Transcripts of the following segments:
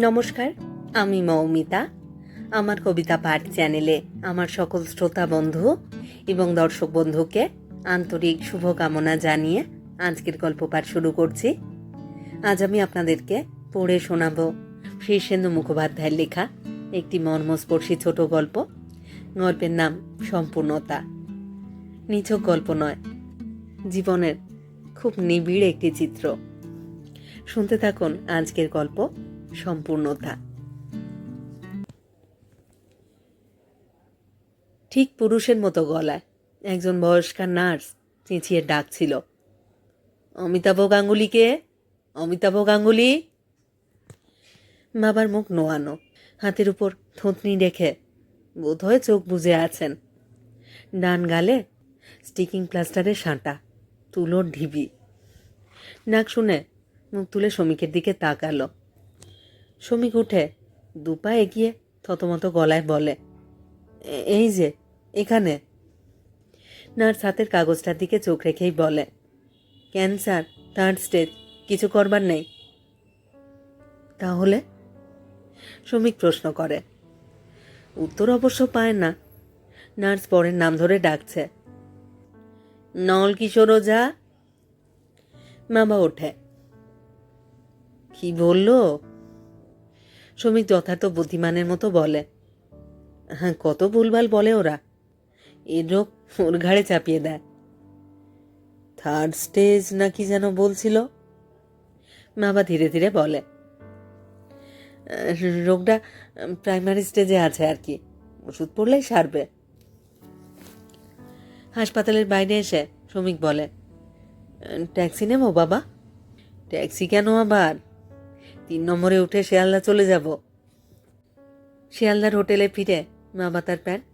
নমস্কার, আমি মৌমিতা। আমার কবিতা পাঠ চ্যানেলে আমার সকল শ্রোতা বন্ধু এবং দর্শক বন্ধুকে আন্তরিক শুভকামনা জানিয়ে আজকের গল্প পাঠ শুরু করছি। আজ আমি আপনাদেরকে পড়ে শোনাব শীর্ষেন্দু মুখোপাধ্যায়ের লেখা একটি মর্মস্পর্শী ছোট গল্প। গল্পের নাম সম্পূর্ণতা। নিছক গল্প নয়, জীবনের খুব নিবিড় একটি চিত্র। শুনতে থাকুন আজকের গল্প সম্পূর্ণতা। ঠিক পুরুষের মতো গলায়। একজন বয়স্কার নার্স চেঁচিয়ে ডাকছিল, অমিতাভ গাঙ্গুলিকে? অমিতাভ গাঙ্গুলি? বাবার মুখ নোয়ানো, হাতের উপর থুতনি রেখে বোধহয় চোখ বুজে আছেন। ডান গালে স্টিকিং প্লাস্টারে সাঁটা, তুলোর ঢিবি। নাক শুনে মুখ তুলে শ্রমিকের দিকে তাকালো। শ্রমিক উঠে দুপা এগিয়ে থতমত গলায় বলে এই যে, এখানে। নার্স হাতের কাগজটার দিকে চোখ রেখেই বলে ক্যান্সার থার্ড স্টেজ কিছু করবার নেই? তাহলে? শ্রমিক প্রশ্ন করে, উত্তর অবশ্য পায় না। নার্স পরের নাম ধরে ডাকছে, নল কিশোর ওঝা? মামা ওঠে, কি বলল? শ্রমিক যথার্থ বুদ্ধিমানের মতো বলে। হ্যাঁ কত ভুলভাল বলে ওরা। এ রোগ ওর ঘাড়ে চাপিয়ে দেয়। থার্ড স্টেজ নাকি যেন বলছিল? বাবা ধীরে ধীরে বলে রোগটা প্রাইমারি স্টেজে আছে আর কি। ওষুধ পড়লেই সারবে। হাসপাতালের বাইরে এসে শ্রমিক বলে ট্যাক্সি নেব বাবা? ট্যাক্সি কেন আবার? তিন নম্বরে উঠে শিয়ালদা চলে যাব। শিয়ালদার হোটেলে ফিরে বাবা তার প্যান্ট,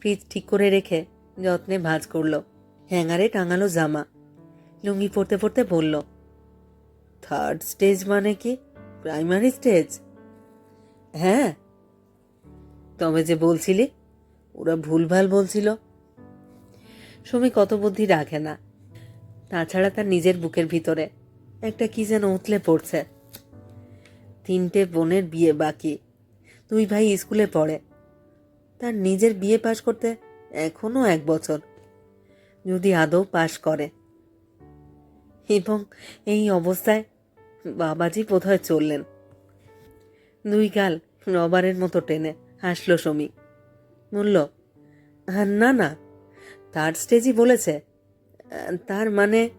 ফ্রিজ ঠিক করে রেখে যত্নে ভাঁজ করল। হ্যাঙ্গারে টাঙালো জামা। লুঙ্গি পরতে পরতে বলল থার্ড স্টেজ মানে কি? প্রাইমারি স্টেজ হ্যাঁ। তবে যে বলছিলি, ওরা ভুলভাল বলছিল। সুমি কত বুদ্ধি রাখে না। তাছাড়া তার নিজের বুকের ভিতরে একটা কি যেন উতলে পড়ছে। তিনটে বোনের বিয়ে বাকি। দুই ভাই স্কুলে পড়ে। তার নিজের বিয়ে পাশ করতে এখনও এক বছর। যদি আদৌ পাশ করে। এবং এই অবস্থায় বাবাজি বোধহয় চললেন। দুই গাল রবারের মতো টেনে হাসলো সমী। বলল "আহ, না না তার স্টেজই বলেছে। তার মানে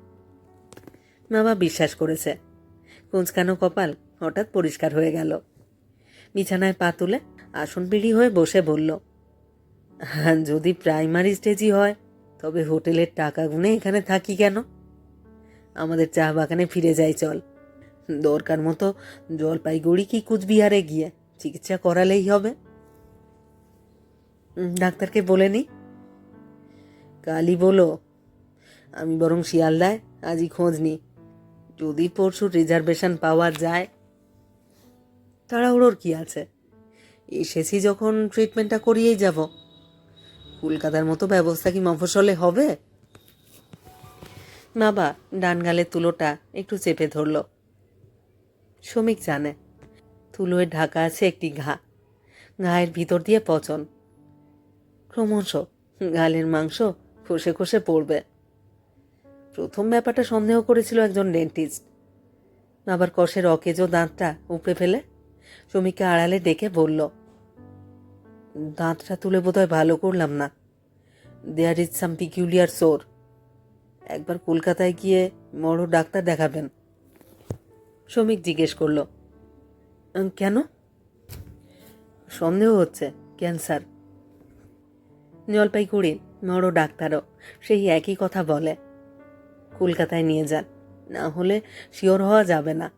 বাবা বিশ্বাস করেছে। কুঁচকানো কপাল হঠাৎ পরিষ্কার হয়ে গেল। বিছানায় পা তুলে আসন পিড়ি হয়ে বসে বলল "হ্যাঁ, যদি প্রাইমারি স্টেজই হয় তবে হোটেলের টাকা গুনে এখানে থাকি কেন? আমাদের চা বাগানে ফিরে যাই চল। দরকার মতো জলপাইগুড়ি কি কুচবিহারে গিয়ে চিকিৎসা করালেই হবে? ডাক্তারকে বলে নি। কালই বলো আমি বরং শিয়ালদায় আজই খোঁজ নিই যদি পরশু রিজার্ভেশন পাওয়া যায় তাড়াহুড়োর কি আছে? এসেছি যখন ট্রিটমেন্টটা করিয়েই যাব। কলকাতার মতো ব্যবস্থা কি মফসলে হবে? বাবা ডান গালের তুলোটা একটু চেপে ধরল। শ্রমিক জানে, তুলোয় ঢাকা আছে একটি ঘা। ঘায়ের ভিতর দিয়ে পচন। ক্রমশ গালের মাংস খসে খসে পড়বে। প্রথম ব্যাপারটা সন্দেহ করেছিল একজন ডেন্টিস্ট আবার কষের অকেজো দাঁতটা উপড়ে ফেলে শ্রমিককে আড়ালে ডেকে বলল দাঁতটা তুলে বোধহয় ভালো করলাম না। দেয়ার ইজ সাম পিকিউলিয়ার সোর একবার কলকাতায় গিয়ে বড় ডাক্তার দেখাবেন। শ্রমিক জিজ্ঞেস করল "উম, কেন? সন্দেহ হচ্ছে ক্যান্সার। জলপাইগুড়ি বড় ডাক্তারও সেই একই কথা বলে কলকাতায় নিয়ে যান না হলে শিওর হওয়া যাবে না।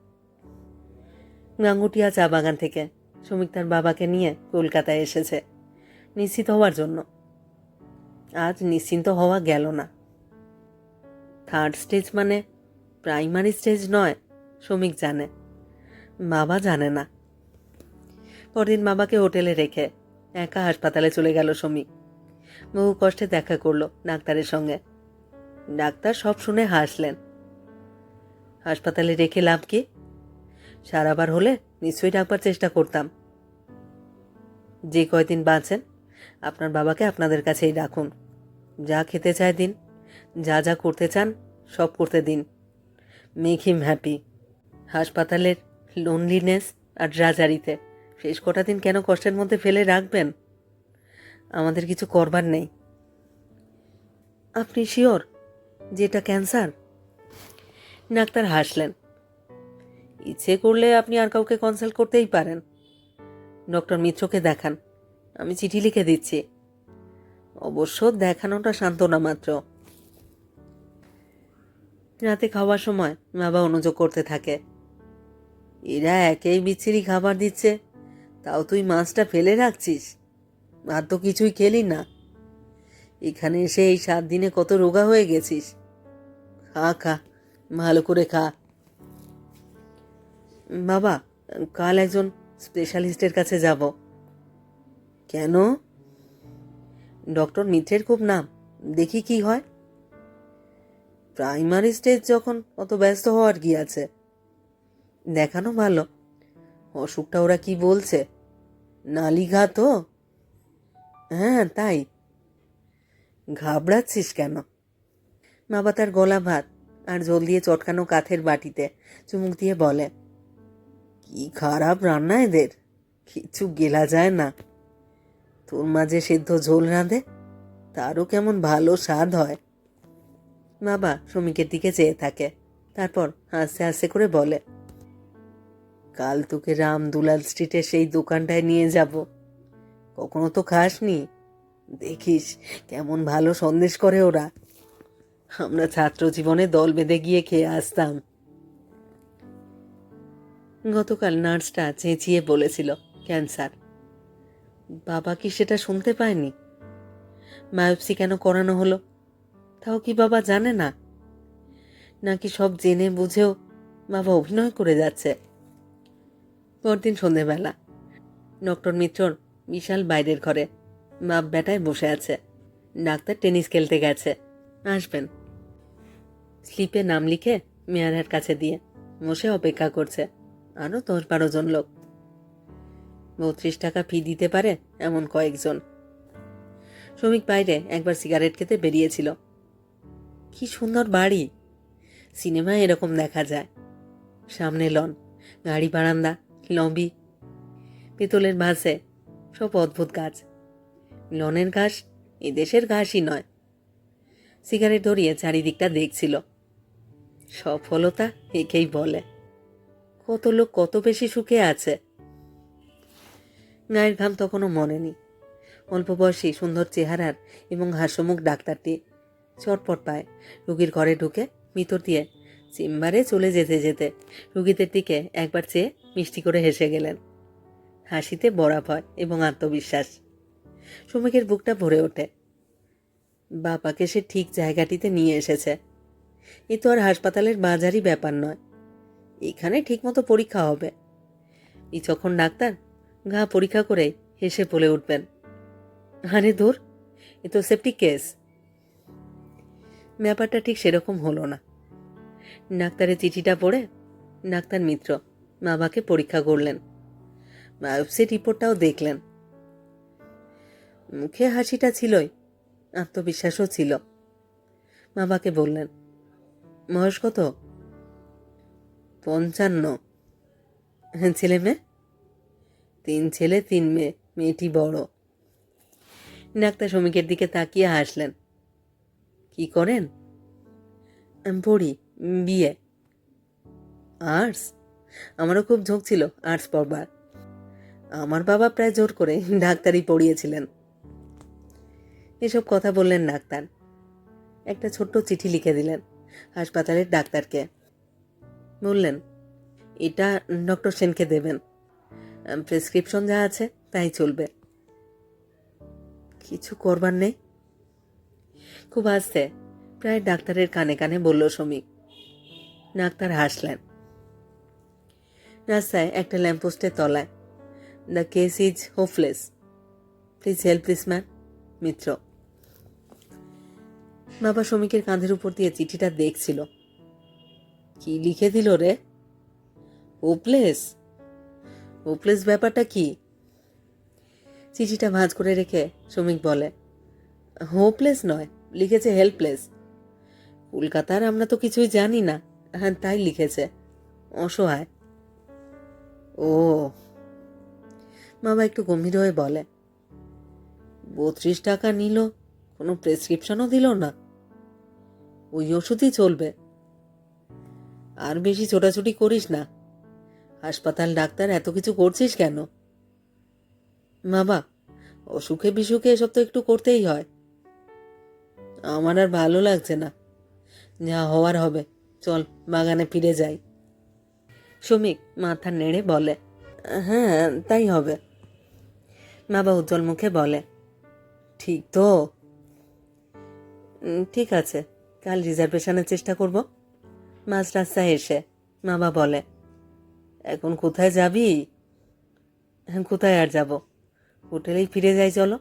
গাঙ্গুটিয়া চা বাগান থেকে। শ্রমিক তার বাবাকে নিয়ে কলকাতায় এসেছে, নিশ্চিত হওয়ার জন্য। আজ নিশ্চিন্ত হওয়া গেল না। থার্ড স্টেজ মানে প্রাইমারি স্টেজ নয় শ্রমিক জানে। বাবা জানে না। পরদিন বাবাকে হোটেলে রেখে একা হাসপাতালে চলে গেল শ্রমিক বহু কষ্টে দেখা করল ডাক্তারের সঙ্গে। ডাক্তার সব শুনে হাসলেন। হাসপাতালে রেখে লাভ কি? সারাবার হলে নিশ্চয়ই ডাকবার চেষ্টা করতাম। যে কয়দিন বাঁচেন, আপনার বাবাকে আপনাদের কাছেই ডাকুন। যা খেতে চায় দিন, যা যা করতে চান, সব করতে দিন। Make him happy. হাসপাতালের লোনলিনেস আর ড্রাজারিতে শেষ কটা দিন কেন কষ্টের মধ্যে ফেলে রাখবেন? আমাদের কিছু করবার নেই। আপনি শিওর যে এটা ক্যান্সার ডাক্তার হাসলেন। ইচ্ছে করলে আপনি আর কাউকে কনসাল্ট করতেই পারেন। ডক্টর মিত্রকে দেখান। আমি চিঠি লিখে দিচ্ছি। অবশ্য দেখানোটা সান্ত্বনা মাত্র। রাতে খাওয়ার সময় বাবা অনুযোগ করতে থাকে। এরা একেই বিচ্ছিরি খাবার দিচ্ছে। তাও তুই মাছটা ফেলে রাখছিস? আর তো কিছুই খেলি না। এখানে এসে এই সাত দিনে কত রোগা হয়ে গেছিস। খা খা, ভালো করে খা। বাবা, কাল একজন স্পেশালিস্টের কাছে যাব। কেন? ডক্টর মিত্রের খুব নাম, দেখি কি হয়। প্রাইমারি স্টেজ যখন অত ব্যস্ত হওয়ার কি আছে? দেখানো ভালো। অসুখটা ওরা কি বলছে? নালি নালিঘা তো? হ্যাঁ তাই। ঘাবড়াচ্ছিস কেন? বাবা তার গলা ভাত, আর জল দিয়ে চটকানো কাঠের বাটিতে চুমুক দিয়ে বলে কি খারাপ রান্না এদের? কিছু গেলা যায় না। তোর মাঝে সেদ্ধ ঝোল রাঁধে, তারও কেমন ভালো স্বাদ হয়। বাবা শ্রমিকের দিকে চেয়ে থাকে, তারপর হাসতে হাসতে করে বলে, কাল তোকে রাম দুলাল স্ট্রিটে সেই দোকানটায় নিয়ে যাব। কখনো তো খাসনি? দেখিস কেমন ভালো সন্দেশ করে ওরা। আমরা ছাত্র জীবনে দল বেঁধে গিয়ে খেয়ে আসতাম। গতকাল নার্সটা চেঁচিয়ে বলেছিল, ক্যান্সার। বাবা কি সেটা শুনতে পায়নি? বায়োপসি কেন করানো হলো? তাও কি বাবা জানে না? নাকি সব জেনে বুঝেও বাবা অভিনয় করে যাচ্ছে? পরদিন সন্ধেবেলা, ডক্টর মিত্রর বিশাল বাইরের ঘরে বাপ বেটায় বসে আছে। ডাক্তার টেনিস খেলতে গেছে। আসবেন। স্লিপে নাম লিখে মেয়ারের কাছে দিয়ে বসে অপেক্ষা করছে। আরও দশ বারো জন লোক। বত্রিশ টাকা ফি দিতে পারে এমন কয়েকজন। শ্রমিক বাইরে একবার সিগারেট খেতে বেরিয়েছিল। কি সুন্দর বাড়ি। সিনেমায় এরকম দেখা যায়। সামনে লন, গাড়ি বারান্দা লম্বি পিতলের ভাসে সব অদ্ভুত গাছ। লনের ঘাস এ দেশের ঘাসই নয়। সিগারেট ধরিয়ে চারিদিকটা দেখছিল। সফলতা একেই বলে। কত লোক কত বেশি সুখে আছে। গায়ের ঘাম তখনও মনে নেই অল্প বয়সী সুন্দর চেহারার এবং হাস্যমুখ ডাক্তারটি চটপট পায়। রুগীর ঘরে ঢুকে ভিতর দিয়ে চেম্বারে চলে যেতে যেতে রুগীদের দিকে একবার চেয়ে মিষ্টি করে হেসে গেলেন। হাসিতে বড়া ভয় এবং আত্মবিশ্বাস। শ্রমিকের বুকটা ভরে ওঠে। বাবাকে সে ঠিক জায়গাটিতে নিয়ে এসেছে। এ তো আর হাসপাতালের বাজারই ব্যাপার নয়। এখানে ঠিকমতো পরীক্ষা হবে। যখন ডাক্তার ঘা পরীক্ষা করে হেসে বলে উঠবেন, আরে দূর এ তো সেপটিক কেস ব্যাপারটা ঠিক সেরকম হলো না। ডাক্তারের চিঠিটা পড়ে ডাক্তার মিত্র বাবাকে পরীক্ষা করলেন। বায়োপসি রিপোর্টটাও দেখলেন। মুখে হাসিটা ছিলই, আত্মবিশ্বাসও ছিল। বাবাকে বললেন, বয়স কত? পঞ্চান্ন। ছেলে মেয়ে? তিন ছেলে, তিন মেয়ে, মেয়েটি বড়। ডাক্তার শ্রমিকের দিকে তাকিয়ে হাসলেন। কি করেন? পড়ি বিয়ে আর্টস? আমারও খুব ঝোঁক ছিল আর্টস পড়বার। আমার বাবা প্রায় জোর করে ডাক্তারি পড়িয়েছিলেন। এসব কথা বললেন ডাক্তার। একটা ছোট্ট চিঠি লিখে দিলেন হাসপাতালের ডাক্তারকে। বললেন, এটা ডক্টর সেনকে দেবেন। প্রেসক্রিপশন যা আছে তাই চলবে। কিছু করবার নেই? খুব আস্তে প্রায় ডাক্তারের কানে কানে বলল শ্রমিক। ডাক্তার হাসলেন। রাস্তায় একটা ল্যাম্পপোস্টের তলায়, the case is hopeless. Please help this man Mitra. বাবা শ্রমিকের কাঁধের উপর দিয়ে চিঠিটা দেখছিল। কি লিখে দিল রে? হোপলেস হোপলেস ব্যাপারটা কি? চিঠিটা ভাঁজ করে রেখে শ্রমিক বলে হোপলেস নয়, লিখেছে হেল্পলেস কলকাতার আমরা তো কিছুই জানি না হ্যাঁ তাই লিখেছে, অসহায়। ও। বাবা একটু গম্ভীর হয়ে বলে, বত্রিশ টাকা নিল, কোনো প্রেসক্রিপশনও দিল না। ওই ওষুধই চলবে। আর বেশি ছোটাছুটি করিস না। হাসপাতাল, ডাক্তার, এত কিছু করছিস কেন? বাবা, অসুখে বিসুখে এসব তো একটু করতেই হয়। আমার আর ভালো লাগছে না। যা হওয়ার হবে। চল, বাগানে ফিরে যাই। শ্রমিক মাথা নেড়ে বলে হ্যাঁ তাই হবে। বাবা উজ্জ্বল মুখে বলে, ঠিক তো। ঠিক আছে। কাল রিজার্ভেশনের চেষ্টা করব। মাঝ রাস্তায় এসে বাবা বলে এখন কোথায় যাবি? কোথায় আর যাব? হোটেলেই ফিরে যাই চলো।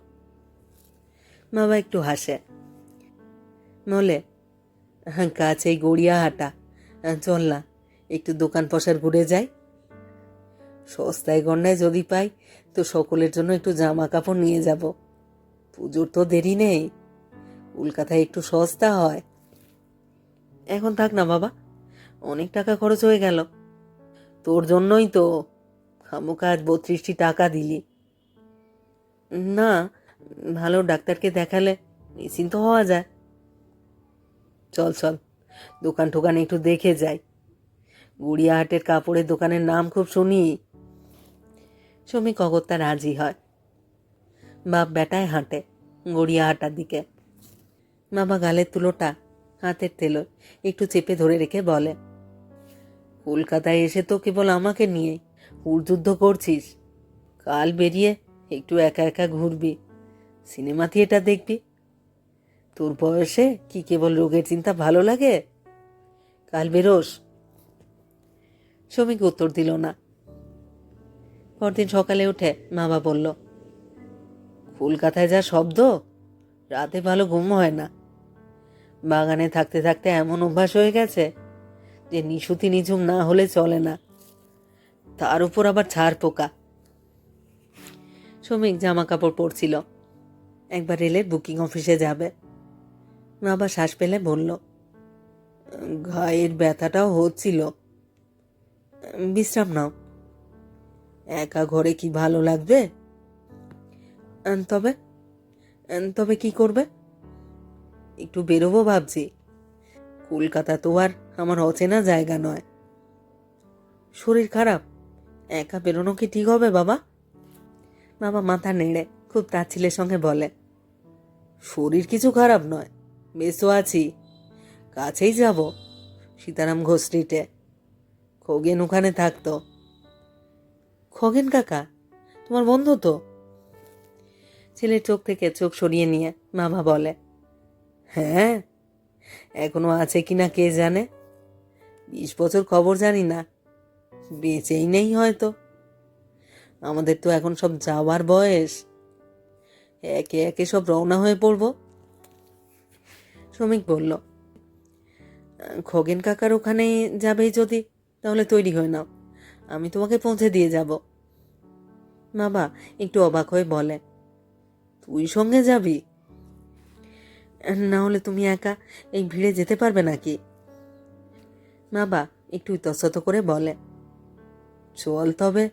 বাবা একটু হাসে। বলে হ্যাঁ কাছেই গড়িয়াহাটা। হ্যাঁ, চল না একটু দোকান পসার ঘুরে যাই। সস্তায় গন্ডায় যদি পাই তো সকলের জন্য একটু জামা কাপড় নিয়ে যাব। পুজোর তো দেরি নেই। কলকাতায় একটু সস্তা হয়। এখন থাক না বাবা অনেক টাকা খরচ হয়ে গেল। তোর জন্যই তো খামোকা আজ বত্রিশটি টাকা দিলি। না, ভালো ডাক্তারকে দেখালে নিশ্চিন্ত হওয়া যায়। চল চল, দোকান টোকান একটু দেখে যাই। গুড়িয়াহাটের কাপড়ের দোকানের নাম খুব শুনি। শ্রমিক অগত্যা রাজি হয়। বাপ বেটায় হাঁটে গড়িয়াহাটার দিকে। বাবা গালের তুলোটা হাতের তেলো একটু চেপে ধরে রেখে বলে কলকাতায় এসে তো কেবল আমাকে নিয়ে যুদ্ধ করছিস। কাল বেরিয়ে একটু একা একা ঘুরবি। সিনেমা থিয়েটার দেখবি। তোর বয়সে কি কেবল রোগের চিন্তা ভালো লাগে? কাল বেরোস। শ্রমিক উত্তর দিল না। পরদিন সকালে উঠে বাবা বলল, কলকাতায় যা শব্দ, রাতে ভালো ঘুম হয় না। বাগানে থাকতে থাকতে এমন অভ্যাস হয়ে গেছে যে নিশুতি নিঝুম না হলে চলে না। তার উপর আবার ছাড় পোকা। শ্রমিক জামা কাপড় পরছিল। একবার রেলের বুকিং অফিসে যাবে। আবার শ্বাস পেলে বলল, ঘায়ের ব্যথাটাও হচ্ছিল। বিশ্রাম নাও। একা ঘরে কি ভালো লাগবে? তবে তবে কি করবে? একটু বেরোবো ভাবছি। কলকাতা তো আর আমার অচেনা জায়গা নয়। শরীর খারাপ, একা বেরোনো কি ঠিক হবে, বাবা? বাবা মাথা নেড়ে খুব তাচ্ছিলের সঙ্গে বলে, শরীর কিছু খারাপ নয় বেশও আছি, কাছেই যাব। সীতারাম ঘোষ স্ট্রিটে খগেন ওখানে থাকতো। খগেন কাকা, তোমার বন্ধু তো? ছেলের চোখ থেকে চোখ সরিয়ে নিয়ে মামা বলে হ্যাঁ এখনও আছে কিনা কে জানে? বিশ বছর খবর জানি না। বেঁচেই নেই হয়তো। আমাদের তো এখন সব যাওয়ার বয়স। একে একে সব রওনা হয়ে পড়ব। শ্রমিক বলল, খগেন কাকার ওখানে যাবেই যদি, তাহলে তৈরি হয়ে নাও। আমি তোমাকে পৌঁছে দিয়ে যাব। বাবা একটু অবাক হয়ে বলে, তুই সঙ্গে যাবি? না হলে তুমি একা এই ভিড়ে যেতে পারবে নাকি? বাবা একটু ইতস্তত করে বলে। চল তবে।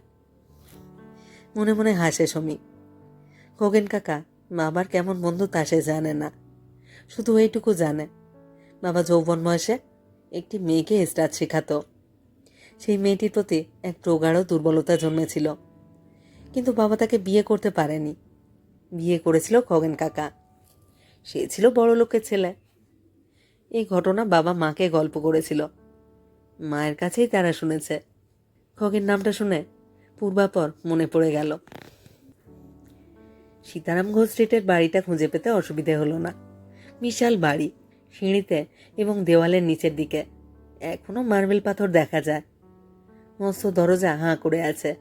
মনে মনে হাসে সমীক খগেন কাকা, বাবার কেমন বন্ধু তা সে জানে না। শুধু এইটুকু জানে। বাবা যৌবন বয়সে একটি মেয়েকে স্টার শেখাতো। সেই মেয়েটির প্রতি এক প্রগাঢ় দুর্বলতা জন্মেছিল। কিন্তু বাবা তাকে বিয়ে করতে পারেনি। বিয়ে করেছিল খগেন কাকা। সে ছিল বড় লোকের ছেলে। এই ঘটনা বাবা মাকে গল্প করেছিল। মায়ের কাছেই তারা শুনেছে। খগের নামটা শুনে পূর্বাপর মনে পড়ে গেল। সীতারাম ঘোষ স্ট্রিটের বাড়িটা খুঁজে পেতে অসুবিধে হলো না। বিশাল বাড়ি, সিঁড়িতে এবং দেওয়ালের নিচের দিকে। এখনও মার্বেল পাথর দেখা যায়। মস্ত দরজা হাঁ করে আছে।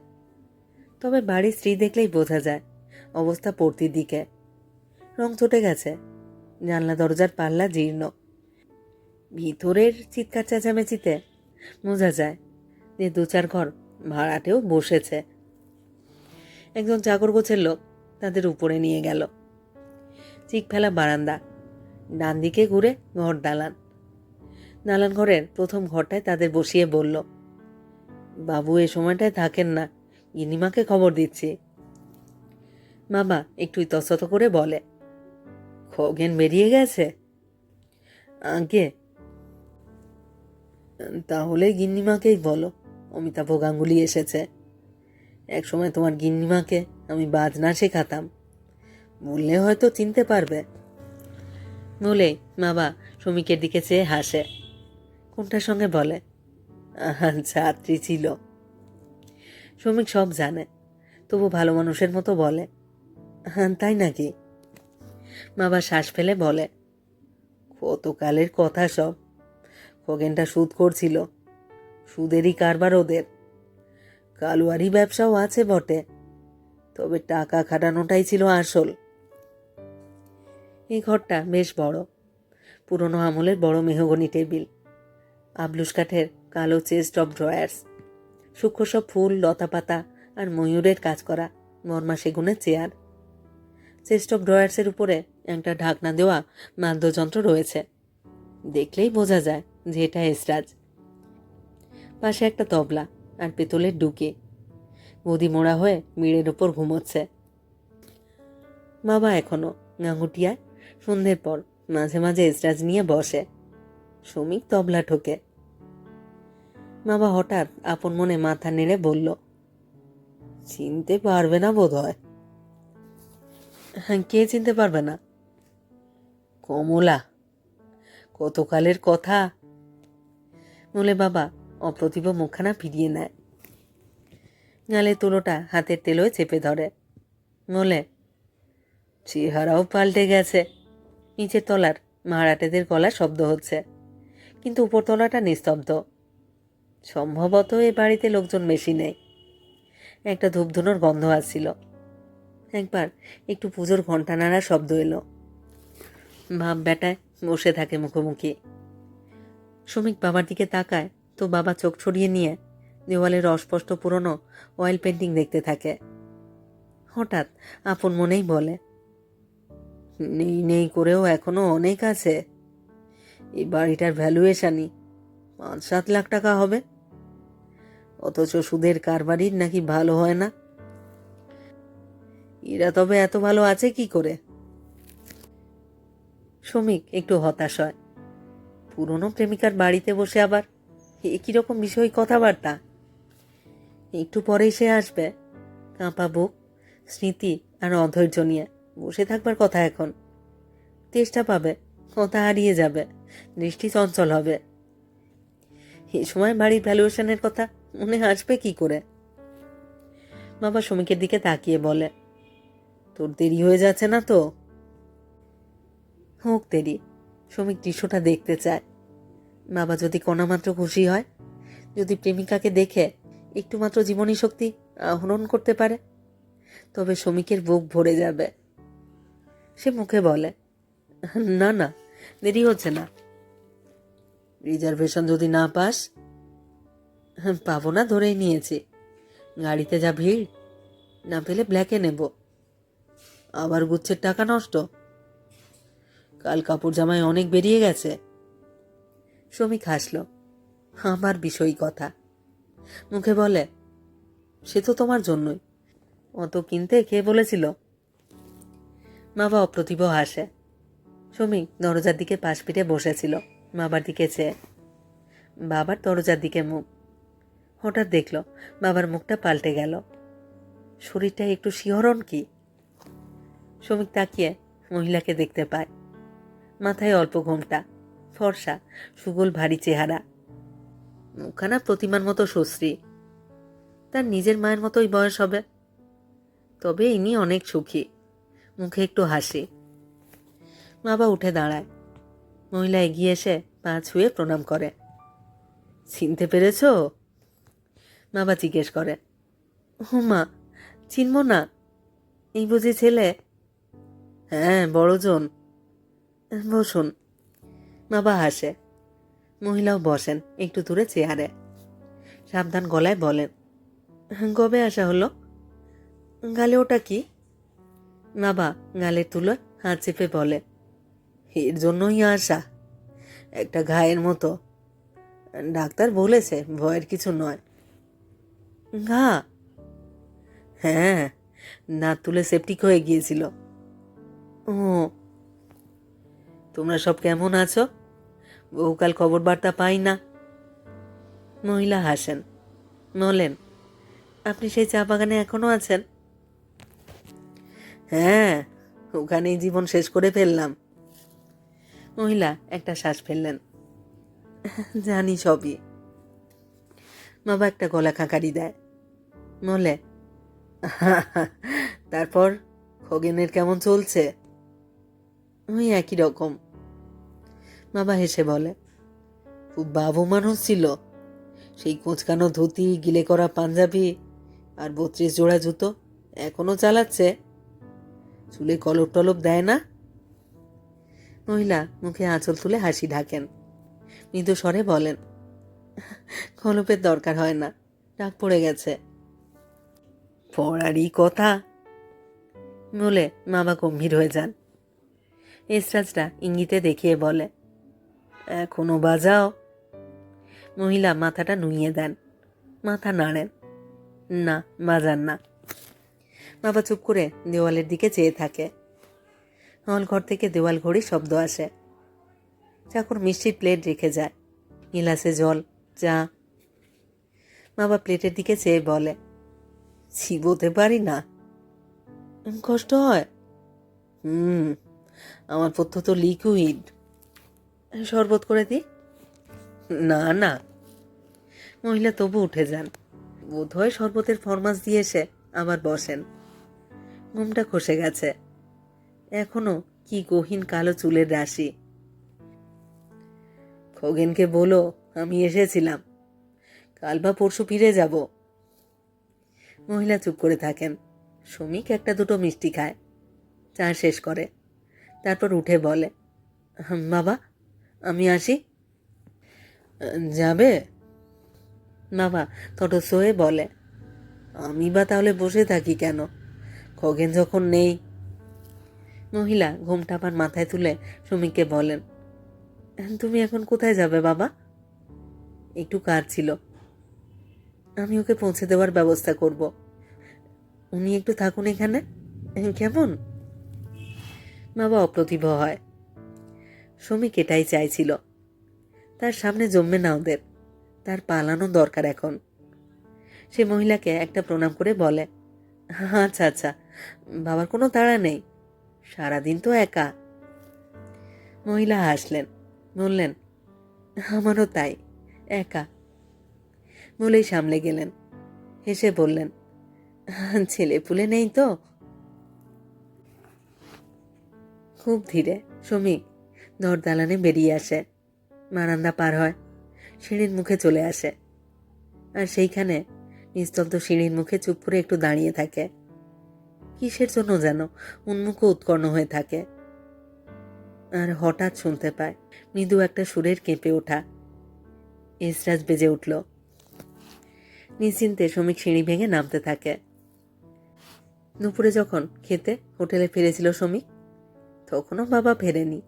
তবে বাড়ির স্ত্রী দেখলেই বোঝা যায়, অবস্থা পড়তির দিকে। রং চটে গেছে, জানলা দরজার পাল্লা জীর্ণ। ভিতরের চিৎকার চেঁচামেচিতে বোঝা যায় যে। দু চার ঘর ভাড়াটেও বসেছে। একজন চাকর গোছের লোক তাদের উপরে নিয়ে গেল। চিক ফেলা বারান্দা, ডান দিকে ঘুরে ঘর দালান। দালান ঘরের প্রথম ঘরটায় তাদের বসিয়ে বলল, বাবু, এ সময়টায় থাকেন না গিনিমাকে খবর দিচ্ছি। বাবা একটু তসত করে বলে, খগেন বেরিয়ে গেছে? আগে তাহলে গিন্নিমাকেই বলো, অমিতাভ গাঙ্গুলি এসেছে। এক সময় তোমার গিন্নিমাকে আমি বাজনা শেখাতাম। বললে হয়তো চিনতে পারবে। বলে বাবা শ্রমিকের দিকে চেয়ে হাসে। কোনটার সঙ্গে বলে? ছাত্রী ছিল। শ্রমিক সব জানে, তবু ভালো মানুষের মতো বলে। হ্যাঁ তাই নাকি? বাবা শ্বাস ফেলে বলে, কতকালের কথা সব। খগেনটা সুদ করছিল। সুদেরই কারবার ওদের। কালুয়ারি ব্যবসাও আছে বটে, তবে টাকা খাটানোটাই ছিল আসল। এই ঘরটা বেশ বড়, পুরনো আমলের বড় মেহগনি টেবিল, আবলুস কাঠের কালো চেস্ট অফ ড্রয়ার্স, সূক্ষ্ম সব ফুল, লতাপাতা আর ময়ূরের কাজ করা মর্মা সেগুনের চেয়ার। চেস্ট অফ ড্রয়ার্সের উপরে একটা ঢাকনা দেওয়া বাদ্যযন্ত্র রয়েছে, দেখলেই বোঝা যায়। যে এটা এসরাজ পাশে একটা তবলা আর পেতলের ডুকে। গদি মোড়া হয়ে মিড়ের ওপর ঘুমোচ্ছে। বাবা এখনও গাঙ্গুটিয়ায় সন্ধ্যের পর মাঝে মাঝে এসরাজ নিয়ে বসে। শ্রমিক তবলা ঠোকে। বাবা হঠাৎ আপন মনে মাথা নেড়ে বলল, চিনতে পারবে না বোধ হয় হ্যাঁ কে চিনতে পারবে না? কমলা। কতকালের কথা? বলে, বাবা, অপ্রতিভ মুখখানা ফিরিয়ে নেয়। গালে তুলোটা হাতের তেলোয় চেপে ধরে। বলে, চেহারাও পাল্টে গেছে। নিচের তলার মারাটেদের গলা শব্দ হচ্ছে, কিন্তু উপরতলাটা নিস্তব্ধ। সম্ভবত এ বাড়িতে লোকজন বেশি নেই। একটা ধূপধুনোর গন্ধ আসছিল। একবার একটু পুজোর ঘণ্টা নাড়ার শব্দ এলো। ভাব বেটায় বসে থাকে মুখোমুখি। শ্রমিক বাবার দিকে তাকায় তো বাবা চোখ ছড়িয়ে নিয়ে দেওয়ালের অস্পষ্ট পুরনো অয়েল পেন্টিং দেখতে থাকে। হঠাৎ আপন মনেই বলে, নেই নেই করেও এখনও অনেক আছে। এই বাড়িটার ভ্যালুয়েশনই পাঁচ সাত লাখ টাকা হবে। অথচ সুদের কারবারির নাকি ভালো হয় না। এরা তবে এত ভালো আছে কি করে? শ্রমিক একটু হতাশ হয়। পুরনো প্রেমিকার বাড়িতে বসে আবার একই রকম বিষয় কথাবার্তা? একটু পরেই সে আসবে। কাঁপা বুক, স্মৃতি আর অধৈর্য নিয়ে বসে থাকবার কথা এখন। তেষ্টা পাবে কথা হারিয়ে যাবে, দৃষ্টি চঞ্চল হবে। এ সময় বাড়ির ভ্যালুয়েশনের কথা মনে আসবে কি করে? বাবা শ্রমিকের দিকে তাকিয়ে বলে, তোর দেরি হয়ে যাচ্ছে না তো? হোক দেরি। শ্রমিক দৃশ্যটা দেখতে চায়। বাবা যদি কণামাত্র খুশি হয়, যদি প্রেমিকাকে দেখে একটু মাত্র জীবনী শক্তি আহরণ করতে পারে, তবে শ্রমিকের বুক ভরে যাবে। সে মুখে বলে, না না, দেরি হচ্ছে না। রিজার্ভেশন যদি না পাস পাবো না, ধরেই নিয়েছি। গাড়িতে যা ভিড়, না পেলে ব্ল্যাকে নেব। আবার গুচ্ছের টাকা নষ্ট কাল কাপড় জামায় অনেক বেরিয়ে গেছে। শ্রমিক হাসল, আমার বিষয় কথা। মুখে বলে, সে তো তোমার জন্যই। অত কিনতে কে বলেছিল। বাবা অপ্রতিভ হাসে। শ্রমিক দরজার দিকে পাশ পিঠে বসেছিল বাবার দিকে চেয়ে। বাবার দরজার দিকে মুখ। হঠাৎ দেখল, বাবার মুখটা পাল্টে গেল। শরীরটা একটু শিহরণ কি? শ্রমিক তাকিয়ে মহিলাকে দেখতে পায়। মাথায় অল্প ঘোমটা, ফর্সা, সুগোল ভারী চেহারা। মুখখানা প্রতিমার মতো সুশ্রী। তার নিজের মায়ের মতোই বয়স হবে। তবে ইনি অনেক সুখী। মুখে একটু হাসি। বাবা উঠে দাঁড়ায়। মহিলা এগিয়ে এসে পা ছুঁয়ে প্রণাম করে। চিনতে পেরেছ? বাবা জিজ্ঞেস করে। হুমা চিনব না। এই বুঝি ছেলে? হ্যাঁ বড়জন। বসুন। বাবা হাসে মহিলাও বসেন, একটু দূরে চেয়ারে। সাবধান গলায় বলেন, কবে আসা হলো? গালে ওটা কি? বাবা গালে তুলে হাত চেপে বলে, এর জন্যই আসা। একটা ঘায়ের মতো। ডাক্তার বলেছে, ভয়ের কিছু নয়। ঘা? হ্যাঁ না তুলে সেপটিক হয়ে গিয়েছিল। ও তোমরা সব কেমন আছো? বহুকাল খবর বার্তা পাই না। মহিলা হাসেন। বলেন, আপনি সেই চা বাগানে এখনও আছেন? হ্যাঁ ওখানেই জীবন শেষ করে ফেললাম। মহিলা একটা শ্বাস ফেললেন। জানি সবই। বাবা একটা গলা খাঁকারি দেয়। বলে তারপর খগেনের কেমন চলছে? ওই একই রকম। বাবা হেসে বলে, খুব বাবু মানুষ ছিল। সেই কোঁচকানো ধুতি, গিলে করা পাঞ্জাবি আর বত্রিশ জোড়া জুতো এখনও চালাচ্ছে। চুলে কলপ টলপ দেয় না? মহিলা মুখে আঁচল তুলে হাসি ঢাকেন। মৃদু স্বরে বলেন, কলপের দরকার হয় না ডাক পড়ে গেছে। পড়ারই কথা? বলে মামা গম্ভীর হয়ে যান। এসরাজটা ইঙ্গিতে দেখিয়ে বলে, এখনও বাজাও। মহিলা মাথাটা নুইয়ে দেন। মাথা নাড়েন, না, বাজান না। বাবা চুপ করে দেওয়ালের দিকে চেয়ে থাকে। হল ঘর থেকে দেওয়াল ঘড়ি শব্দ আসে। চাকর মিষ্টির প্লেট রেখে যায়। গিলাসে জল, চা। বাবা প্লেটের দিকে চেয়ে বলে, ছিবোতে পারি না। কষ্ট হয়? হুম আমার পথ্য তো লিকুইড শরবত করে দি। না না। মহিলা তবু উঠে যান। বোধহয় শরবতের ফরমাস দিয়ে এসে আবার বসেন। ঘুমটা খসে গেছে। এখনও কি গহীন কালো চুলের রাশি। খগেনকে বলো আমি এসেছিলাম। কাল বা পরশু ফিরে যাব। মহিলা চুপ করে থাকেন। শ্রমিক একটা দুটো মিষ্টি খায়। চা শেষ করে। তারপর উঠে বলে "হুম, বাবা আমি আসি। যাবে? বাবা তটস্থ হয়ে বলে আমি বা তাহলে বসে থাকি কেন? খগেন যখন নেই। মহিলা ঘুমটা আবার মাথায় তুলে সুমিককে বলেন তুমি এখন কোথায় যাবে বাবা? একটু কাজ ছিল। আমি ওকে পৌঁছে দেওয়ার ব্যবস্থা করব। উনি একটু থাকুন এখানে। কেমন? বাবা অপ্রতিভ হয়। শ্রমিক এটাই চাইছিল। তার সামনে জমবে না ওদের। তার পালানো দরকার এখন। সে মহিলাকে একটা প্রণাম করে বলে আচ্ছা আচ্ছা বাবার কোনো তাড়া নেই। সারাদিন তো একা। মহিলা হাসলেন, বললেন, আমারও তাই, একা। বলেই সামলে গেলেন। হেসে বললেন ছেলে পুলে নেই তো? খুব ধীরে শ্রমিক দালানে বেরিয়ে আসে। বারান্দা পার হয়, সিঁড়ির মুখে চলে আসে। আর সেইখানে নিস্তব্ধ সিঁড়ির মুখে চুপ করে একটু দাঁড়িয়ে থাকে। কিসের জন্য যেন উন্মুখ উৎকর্ণ হয়ে থাকে। আর হঠাৎ শুনতে পায়, মৃদু একটা সুরের কেঁপে ওঠা। এসরাজ বেজে উঠল। নিশ্চিন্তে শ্রমিক সিঁড়ি ভেঙে নামতে থাকে। দুপুরে যখন খেতে হোটেলে ফিরেছিল শ্রমিক তখনও বাবা ফেরেনি।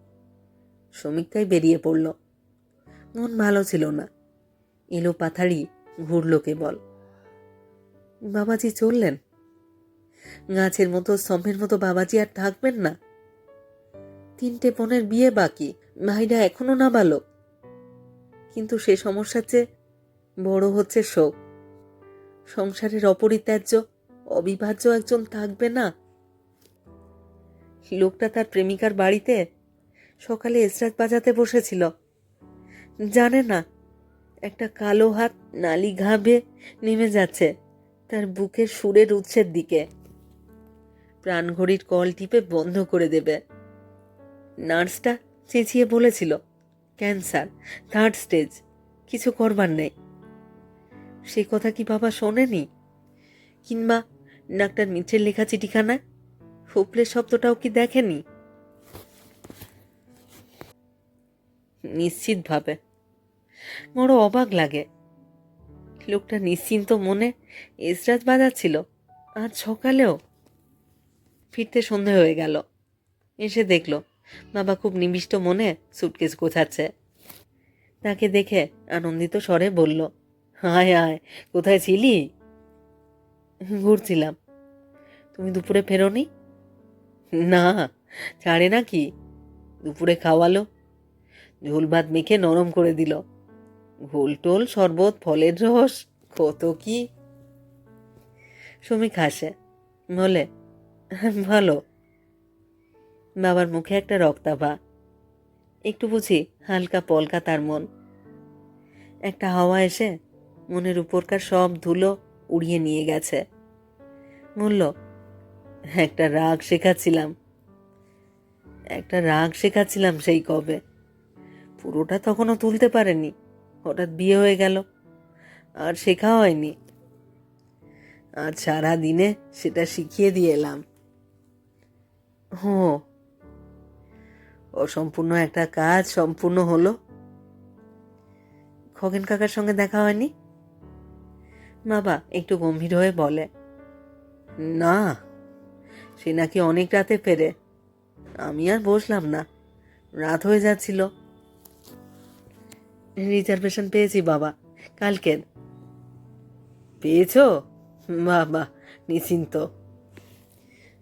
শ্রমিক তাই বেরিয়ে পড়ল। মন ভালো ছিল না। এলো পাথাড়ি ঘুরল কেবল। বাবাজি চললেন। গাছের মতো, স্তম্ভের মতো বাবাজি আর থাকবেন না। তিনটে বোনের বিয়ে বাকি, ভাইরা এখনও না ভালো কিন্তু সে সমস্যার চেয়ে বড় হচ্ছে শোক। সংসারের অপরিত্যাজ্য, অবিভাজ্য একজন থাকবে না। লোকটা তার প্রেমিকার বাড়িতে সকালে এসরাত বাজাতে বসেছিল। জানে না, একটা কালো হাত নালি ঘাবে নেমে যাচ্ছে তার বুকের সুরের উৎসের দিকে। প্রাণঘড়ির কল টিপে বন্ধ করে দেবে। নার্সটা চেঁচিয়ে বলেছিল, ক্যান্সার, থার্ড স্টেজ, কিছু করবার নেই। সে কথা কি বাবা শোনেনি? কিংবা ডাক্তার মিত্রের লেখা চিঠিখানায় হোপলের শব্দটাও কি দেখেনি? নিশ্চিতভাবে। বড় অবাক লাগে। লোকটা নিশ্চিন্ত মনে এসরাজ বাজাচ্ছিল। আজ সকালেও ফিরতে সন্ধে হয়ে গেল। এসে দেখল, বাবা খুব নিবিষ্ট মনে সুটকেস গোছাচ্ছে। তাকে দেখে আনন্দিত স্বরে বলল, হায় হায়, কোথায় ছিলি? ঘুরছিলাম। তুমি দুপুরে ফেরোনি? না, ছাড়ে না কি দুপুরে খাওয়ালো। ঝোল ভাত মেখে নরম করে দিল। ঘোল টোল, শরবত, ফলের রস, কত কি? সুমি খাসে। বলে, ভালো। বাবার মুখে একটা রক্তাভা। একটু বুঝি হালকা পলকা তার মন। একটা হাওয়া এসে মনের উপরকার সব ধুলো উড়িয়ে নিয়ে গেছে। বলল একটা রাগ শেখাচ্ছিলাম। একটা রাগ শেখাচ্ছিলাম সেই কবে। পুরোটা তখনও তুলতে পারেনি। হঠাৎ বিয়ে হয়ে গেল। আর শেখা হয়নি। আর সারা দিনে সেটা শিখিয়ে দিয়ে এলাম। হো। অসম্পূর্ণ একটা কাজ সম্পূর্ণ হলো। খগেন কাকার সঙ্গে দেখা হয়নি? বাবা, একটু গম্ভীর হয়ে বলে, না। সে নাকি অনেক রাতে ফেরে। আমি আর বসলাম না। রাত হয়ে যাচ্ছিল। রিজার্ভেশন পেয়েছি বাবা, কালকের। পেয়েছ? বাবা, নিশ্চিন্ত।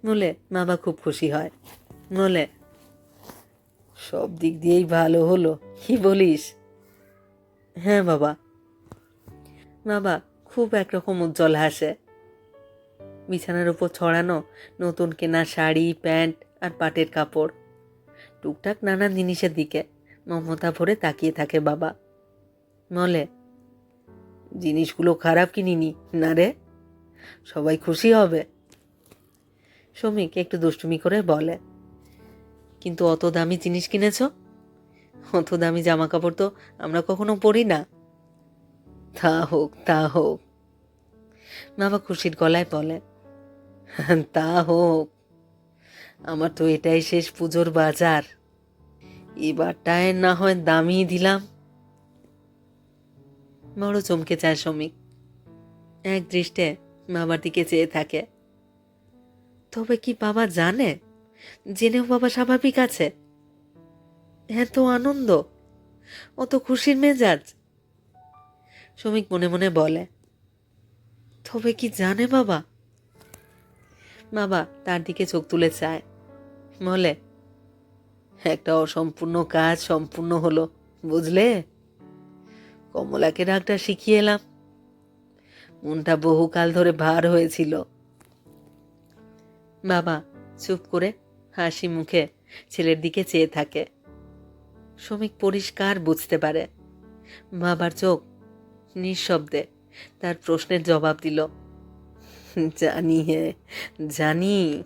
বলে বাবা খুব খুশি হয়। বলে সব দিক দিয়েই ভালো হলো, কি বলিস? হ্যাঁ বাবা। বাবা, খুব একরকম উজ্জ্বল হাসে। বিছানার উপর ছড়ানো নতুন কেনা শাড়ি, প্যান্ট আর পাটের কাপড়। টুকটাক নানা জিনিসের দিকে মমতা ভরে তাকিয়ে থাকে বাবা। বলে, জিনিসগুলো খারাপ কিনিনি, না রে? সবাই খুশি হবে? শ্রমিক একটু দুষ্টুমি করে বলে, কিন্তু অত দামি জিনিস কিনেছ? অত দামি জামা কাপড় তো আমরা কখনো পরি না। তা হোক তা হোক। বাবা খুশির গলায় বলে তা হোক, আমার তো এটাই শেষ পুজোর বাজার। এবারটায় না হয় দামি দিলাম। বড় চমকে যায় শ্রমিক। এক দৃষ্টে বাবার দিকে চেয়ে থাকে। তবে কি বাবা জানে? জেনেও বাবা স্বাভাবিক আছে। এত আনন্দ, অত খুশির মেজাজ। শ্রমিক মনে মনে বলে, তবে কি জানে বাবা? বাবা তার দিকে চোখ তুলে চায়। বলে, একটা অসম্পূর্ণ কাজ সম্পূর্ণ হলো, বুঝলে? কমলাকে ডাকটা শিখিয়ে এলাম। মনটা বহুকাল ধরে ভার হয়েছিল। বাবা চুপ করে হাসি মুখে ছেলের দিকে চেয়ে থাকে। শ্রমিক পরিষ্কার বুঝতে পারে। বাবার চোখ নিঃশব্দে তার প্রশ্নের জবাব দিল। জানি জানি।